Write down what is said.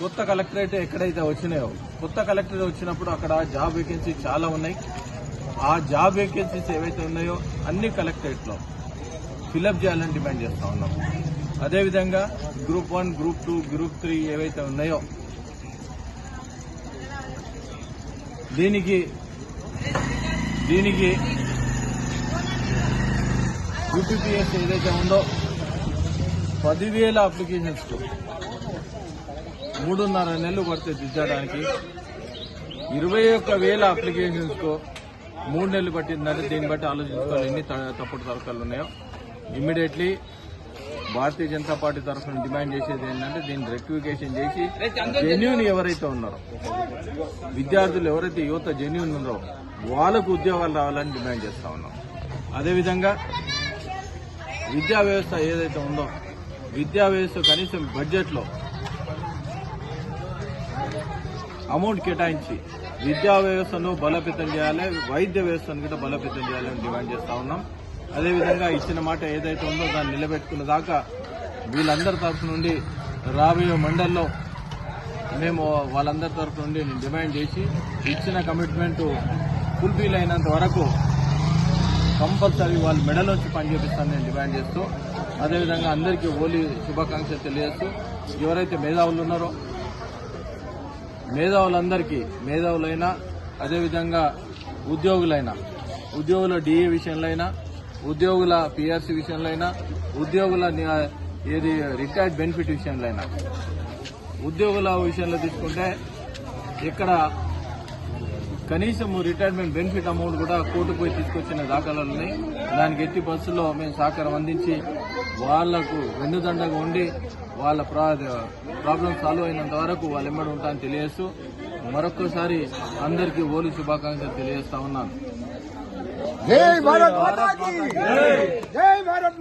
కొత్త కలెక్టరేట్ ఎక్కడైతే వచ్చినాయో కొత్త కలెక్టరేట్ వచ్చినప్పుడు అక్కడ జాబ్ వేకెన్సీ చాలా ఉన్నాయి. ఆ జాబ్ వేకెన్సీస్ ఏవైతే ఉన్నాయో అన్ని కలెక్టరేట్లో ఫిలప్ చేయాలని డిమాండ్ చేస్తూ ఉన్నాం. అదేవిధంగా group one group two group three ఏవైతే ఉన్నాయో దీనికి దీనికి యూపీపీఎస్ ఏదైతే ఉందో పదివేల అప్లికేషన్స్ మూడున్నర నెలలు పడుతుంది దిద్దడానికి. ఇరవై ఒక్క వేల అప్లికేషన్స్కు మూడు నెలలు పట్టిందంటే దీన్ని బట్టి ఆలోచించుకోవాలి ఎన్ని త- తప్పుడు తరకాలు ఉన్నాయో. ఇమ్మీడియట్లీ భారతీయ జనతా పార్టీ తరఫున డిమాండ్ చేసేది ఏంటంటే దీన్ని రెక్టిఫికేషన్ చేసి జెన్యున్ ఎవరైతే ఉన్నారో విద్యార్థులు ఎవరైతే యువత జెన్యున్ ఉన్నారో వాళ్ళకు ఉద్యోగాలు రావాలని డిమాండ్ చేస్తా ఉన్నాం. అదేవిధంగా విద్యా వ్యవస్థ ఏదైతే ఉందో విద్యా వ్యవస్థ కనీసం బడ్జెట్లో అమౌంట్ కేటాయించి విద్యా వ్యవస్థను బలోపేతం చేయాలి వైద్య వ్యవస్థను కూడా బలోపేతం చేయాలని డిమాండ్ చేస్తా ఉన్నాం. అదేవిధంగా ఇచ్చిన మాట ఏదైతే ఉందో దాన్ని నిలబెట్టుకున్న దాకా వీళ్ళందరి తరఫు నుండి రాబోయే మండల్లో మేము వాళ్ళందరి తరఫు నుండి నేను డిమాండ్ చేసి ఇచ్చిన కమిట్మెంట్ ఫుల్ఫిల్ అయినంత వరకు కంపల్సరీ వాళ్ళ మెడలోంచి పనిచేపిస్తాను నేను డిమాండ్ చేస్తూ అదేవిధంగా అందరికీ హోలీ శుభాకాంక్షలు తెలియజేస్తూ ఎవరైతే మేధావులు ఉన్నారో మేధావులందరికీ మేధావులైనా అదేవిధంగా ఉద్యోగులైనా ఉద్యోగుల డిఏ విషయంలో అయినా ఉద్యోగుల పిఆర్సీ విషయంలో అయినా ఉద్యోగుల ఏది రిటైర్డ్ బెనిఫిట్ విషయంలో అయినా ఉద్యోగుల విషయంలో తీసుకుంటే ఇక్కడ కనీసం రిటైర్మెంట్ బెనిఫిట్ అమౌంట్ కూడా కోర్టు పోయి తీసుకొచ్చిన దాఖలాలు ఉన్నాయి. దానికి ఎట్టి బస్సులో మేము సహకారం అందించి వాళ్ళకు వెన్నుదండగా ఉండి వాళ్ళ ప్రాబ్లం సాల్వ్ అయినంత వరకు వాళ్ళు ఎమ్మడి ఉంటామని తెలియజేస్తూ మరొక్కసారి అందరికీ ఓలి శుభాకాంక్షలు తెలియజేస్తా ఉన్నాను. జై భారత్ జై భారత్